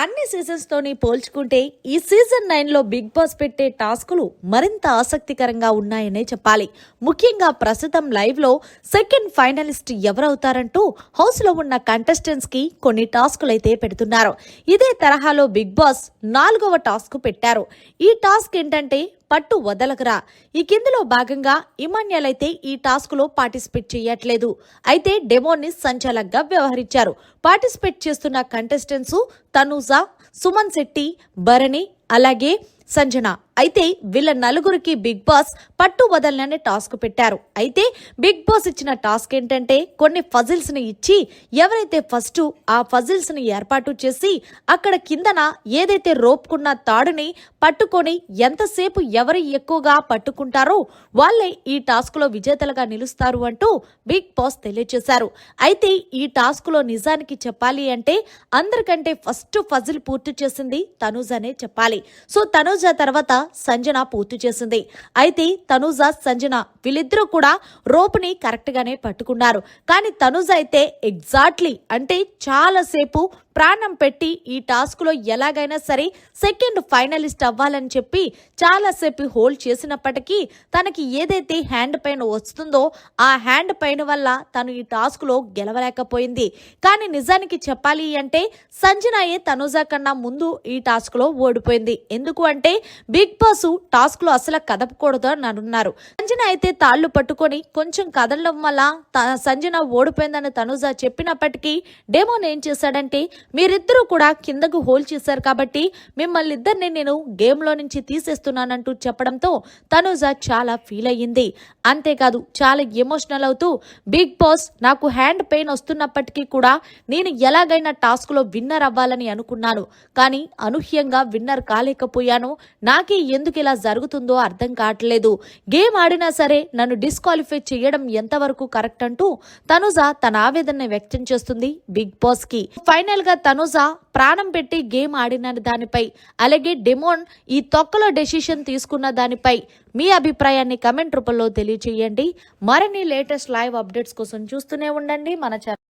అన్ని సీజన్స్తోని పోల్చుకుంటే ఈ సీజన్ నైన్లో బిగ్ బాస్ పెట్టే టాస్కులు మరింత ఆసక్తికరంగా ఉన్నాయనే చెప్పాలి. ముఖ్యంగా ప్రస్తుతం లైవ్లో సెకండ్ ఫైనలిస్ట్ ఎవరవుతారంటూ హౌస్లో ఉన్న కంటెస్టెంట్స్కి కొన్ని టాస్కులు అయితే పెడుతున్నారు. ఇదే తరహాలో బిగ్ బాస్ నాలుగవ టాస్క్ పెట్టారు. ఈ టాస్క్ ఏంటంటే పట్టు వదలకరా ఈ కిందలో భాగంగా ఇమాన్యుల్ అయితే ఈ టాస్క్లో పార్టిసిపేట్ చేయట్లేదు. అయితే డెమోని సంచాలకంగా వ్యవహరించారు. పార్టిసిపేట్ చేస్తున్న కంటెస్టెంట్స్ తనూజా సుమన్ శెట్టి భరణి అలాగే సంజన. అయితే వీళ్ళ నలుగురికి బిగ్ బాస్ పట్టు వదలననే టాస్క్ పెట్టారు. అయితే బిగ్ బాస్ ఇచ్చిన టాస్క్ ఏంటంటే కొన్ని ఫజిల్స్ని ఇచ్చి ఎవరైతే ఫస్ట్ ఆ ఫజిల్స్ని ఏర్పాటు చేసి అక్కడ కిందన ఏదైతే రోపుకున్న తాడుని పట్టుకొని ఎంతసేపు ఎవరు ఎక్కువగా పట్టుకుంటారో వాళ్ళే ఈ టాస్క్లో విజేతలుగా నిలుస్తారు అంటూ బిగ్ బాస్ తెలియజేశారు అయితే ఈ టాస్క్లో నిజానికి చెప్పాలి అంటే అందరికంటే ఫస్ట్ ఫజిల్ పూర్తి చేసింది తనూజనే చెప్పాలి. సో తనూజ తర్వాత సంజన పూర్తి చేసింది. అయితే తనుజ సంజన వీళ్ళిద్దరూ కూడా రోపుని కరెక్ట్ గానే పట్టుకున్నారు. కానీ తనుజ అయితే ఎగ్జాక్ట్లీ అంటే చాలాసేపు ప్రాణం పెట్టి ఈ టాస్క్లో ఎలాగైనా సరే సెకండ్ ఫైనలిస్ట్ అవ్వాలని చెప్పి చాలాసేపు హోల్డ్ చేసినప్పటికీ తనకి ఏదైతే హ్యాండ్ పైన వస్తుందో ఆ హ్యాండ్ పైన వల్ల తను ఈ టాస్క్లో గెలవలేకపోయింది. కానీ నిజానికి చెప్పాలి అంటే సంజనాయే తనుజా కన్నా ముందు ఈ టాస్క్లో ఓడిపోయింది. ఎందుకు అంటే బిగ్ బాస్ టాస్క్లో అసలు కదపకూడదు అని అన్నారు. సంజన అయితే తాళ్ళు పట్టుకొని కొంచెం కదలడం వల్ల సంజన ఓడిపోయిందని తనుజా చెప్పినప్పటికీ డేమోన్ ఏం చేశాడంటే మీరిద్దరూ కూడా కిందకు హోల్ చేశారు కాబట్టి మిమ్మల్ని ఇద్దరిని నేను గేమ్లో నుంచి తీసేస్తున్నానంటూ చెప్పడంతో తనుజా చాలా ఫీల్ అయ్యింది. అంతేకాదు చాలా ఎమోషనల్ అవుతూ బిగ్ బాస్ నాకు హ్యాండ్ పెయిన్ వస్తున్నప్పటికీ కూడా నేను ఎలాగైనా టాస్క్లో విన్నర్ అవ్వాలని అనుకున్నాను. కానీ అనూహ్యంగా విన్నర్ కాలేకపోయాను. నాకే ఎందుకు ఇలా జరుగుతుందో అర్థం కావట్లేదు. గేమ్ ఆడినా సరే నన్ను డిస్క్వాలిఫై చేయడం ఎంతవరకు కరెక్ట్ అంటూ తనుజ తన ఆవేదన వ్యక్తం చేస్తుంది బిగ్ బాస్కి ఫైనల్గా తనుజ ప్రాణం పెట్టి గేమ్ ఆడిన దానిపై అలాగే డెమోన్ ఈ తొక్కలో డెసిషన్ తీసుకున్న దానిపై మీ అభిప్రాయాన్ని కమెంట్ రూపంలో తెలియచేయండి. మరిన్ని లేటెస్ట్ లైవ్ అప్డేట్స్ కోసం చూస్తూనే ఉండండి మన ఛానల్.